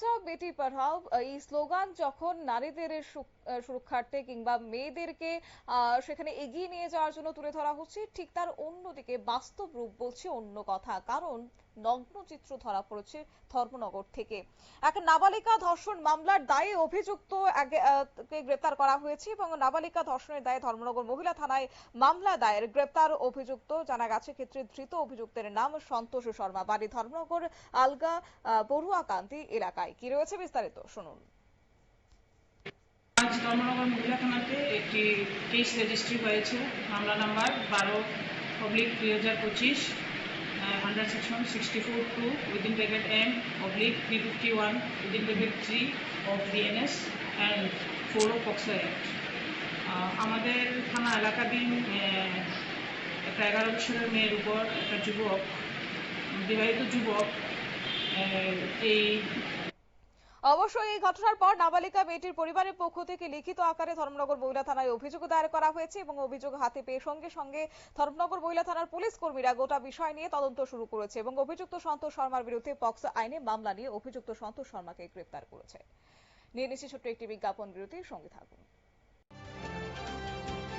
বাঁচাও বেটি পড়াও, এই স্লোগান যখন নারীদের সুরক্ষার্থে কিংবা মেয়েদেরকে সেখানে এগিয়ে নিয়ে যাওয়ার জন্য তুলে ধরা হচ্ছে, ঠিক তার অন্যদিকে বাস্তব রূপ বলছে অন্য কথা। কারণ নগ্ন চিত্র ধরা পড়েছে ধর্মনগর থেকে। এক নাবালিকা ধর্ষণ মামলার দায়ে অভিযুক্ত গ্রেপ্তার করা হয়েছে এবং নাবালিকা ধর্ষণের দায়ে ধর্মনগর মহিলা থানায় মামলা দায়ের। গ্রেপ্তার অভিযুক্ত জানা গেছে ক্ষেত্রে ধৃত অভিযুক্তের নাম সন্তোষ শর্মা। বাড়ি ধর্মনগর, আলগা বড়ুয়াকান্তি এলাকায়। কি রয়েছে বিস্তারিত? শুনুন। আজ ধর্মনগর মহিলা থানাতে একটি কেস রেজিস্ট্রি হয়েছে। মামলা নাম্বার বারো পাবলিক দুই হাজার পঁচিশ under section sixty four two within oblique M oblique three fifty one within and three of DNS and four of POCSO act আমাদের থানা এলাকাধীন একটা এগারো বছরের মেয়ের উপর একটা যুবক, বিবাহিত যুবক এই অবশ্যই এই ঘটনার পর নাবালিকা মেয়েটির পরিবারের পক্ষ থেকে লিখিত আকারে ধর্মনগর মহিলা থানায় অভিযোগ দায়ের করা হয়েছে এবং অভিযোগ হাতে পেয়ে সঙ্গে সঙ্গে ধর্মনগর মহিলা থানার পুলিশ কর্মীরা গোটা বিষয় নিয়ে তদন্ত শুরু করেছে এবং অভিযুক্ত সন্তোষ শর্মার বিরুদ্ধে পক্সো আইনে মামলা নিয়ে অভিযুক্ত সন্তোষ শর্মাকে গ্রেপ্তার করেছে। নিয়ে নিচ্ছে ছোট্ট একটি বিজ্ঞাপন বিরতির সঙ্গে থাকুন।